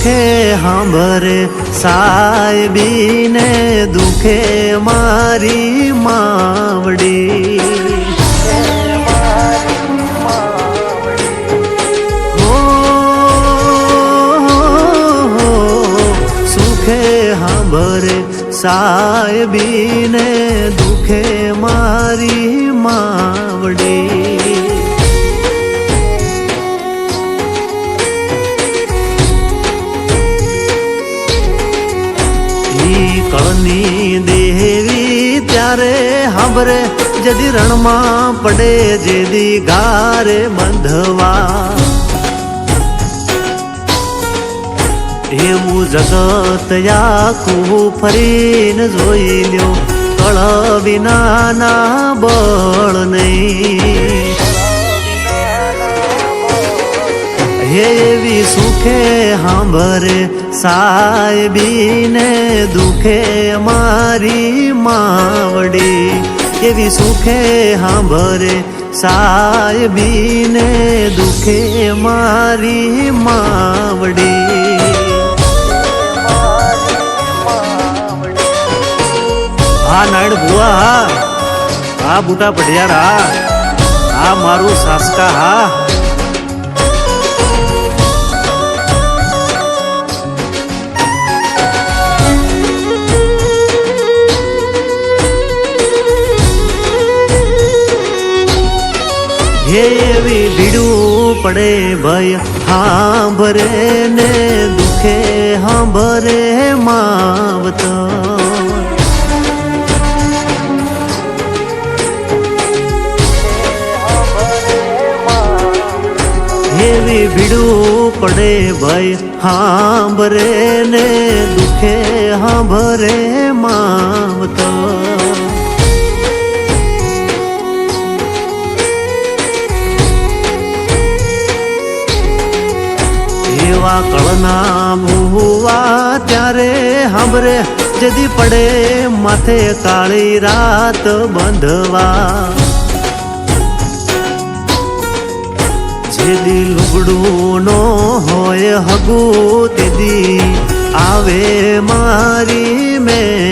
સુખે હાંભરે સાહેબીને દુખે મારી માવડી. સુખે હાંભરે સાહેબીને દુખે મારી માવડી. કળની દેવી ત્યારે હમરે જદી રણમાં પડે જેદી ગારે બંધવા. એવું જગત આખું ફરીને જોઈ લ્યો, કળ વિનાના બળ નહીં. એવી સુખે હાંભરે, સાહેબીને દુખે મારી માવડી. એવી સુખે હાંભરે, સાહેબીને દુખે મારી માવડી. હા નાયણ બુઆ હા હા બુટા પઢિયાર હા હા, મારું સાસકા, હા. એવી ભીડું પડે ભય, હાંભરે ને દુખે, હાંભરે માવતર. એવી ભીડું પડે ભય, હાંભરે ને દુખે, હાંભરે માવતર. ત્યારે હમરે જદી પડે માથે કાળી રાત બંધવા. જેદી લુગડું નો હોય હગું, તેદી આવે મારી મેલડી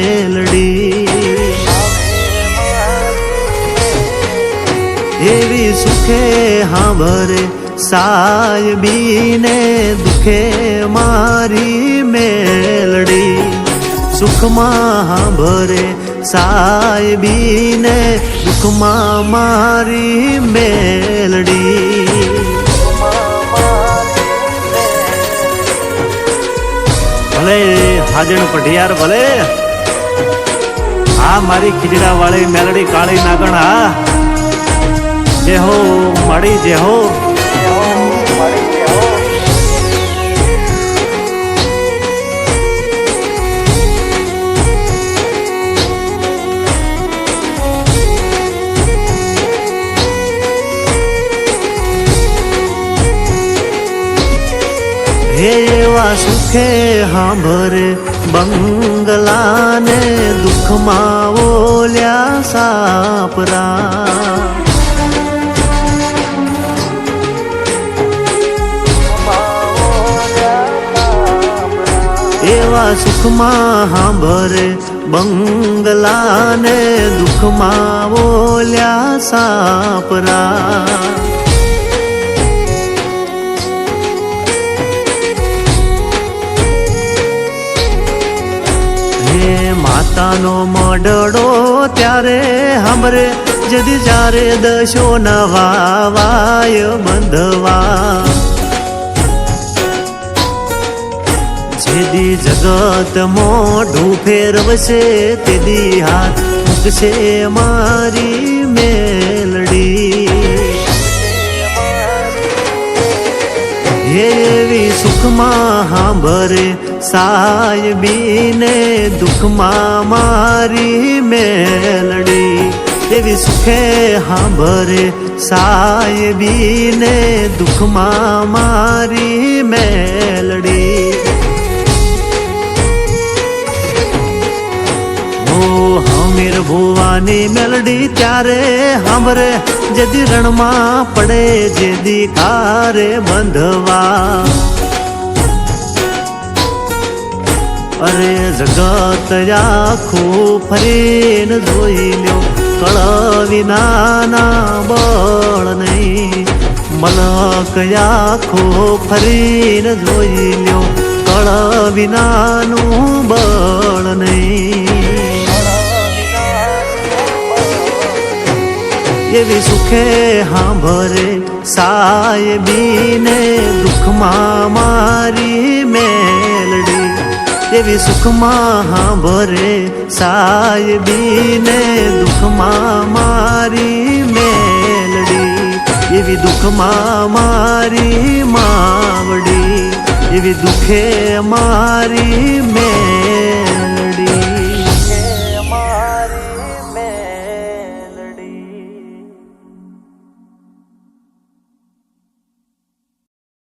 હાંભરે સાયબીને દુખે મારી મેલડી સુખમાં હાંભરે સાયબીને દુખમાં મારી મેલડી ભલે હાજણ પઢિયાર ભલે આ મારી ખીજડા વાળી મેલડી કાળી નાગણ હા જે હો મળી જે હો. હે એવા સુખે હાંભરે બંગલાને દુઃખમાં ઓલ્યા સાપરા. એવા સુખમાં હાંભરે. બંગલાને દુઃખમાં બોલ્યા સાપરા. હે માતાનો મડડો ત્યારે હમરે જદી જ્યારે દશો નવા વાય બંધવા. જેદી જગત મોઢું ફેરવશે, તેદી હાથ મૂકશે મારી મેલડી. એવી સુખમાં હાંભરે બીને દુઃખમાં મારી મેલડી. એવી સુખે હાંભરે બીને દુઃખમાં મારી મેલડી. ભુવાની મેલડી ત્યારે હમરે જેદી રણમાં પડે જેદી કારે બંધવા. અરે જગત આખું ફરીને જોઈ લ્યો કળ વિનાના બળ નહીં. મલક આખો ફરીને જોઈ લ્યો કળ વિનાનું બળ નહીં. એવી સુખે હાંભરે સાયબીને દુઃખમાં મારી મેલડી. એવી સુખમાં હાંભરે સાયબીને દુઃખમાં મારી મેલડી. એવી દુઃખમાં મારી માવડી. એવી દુઃખે મારી મેલડી.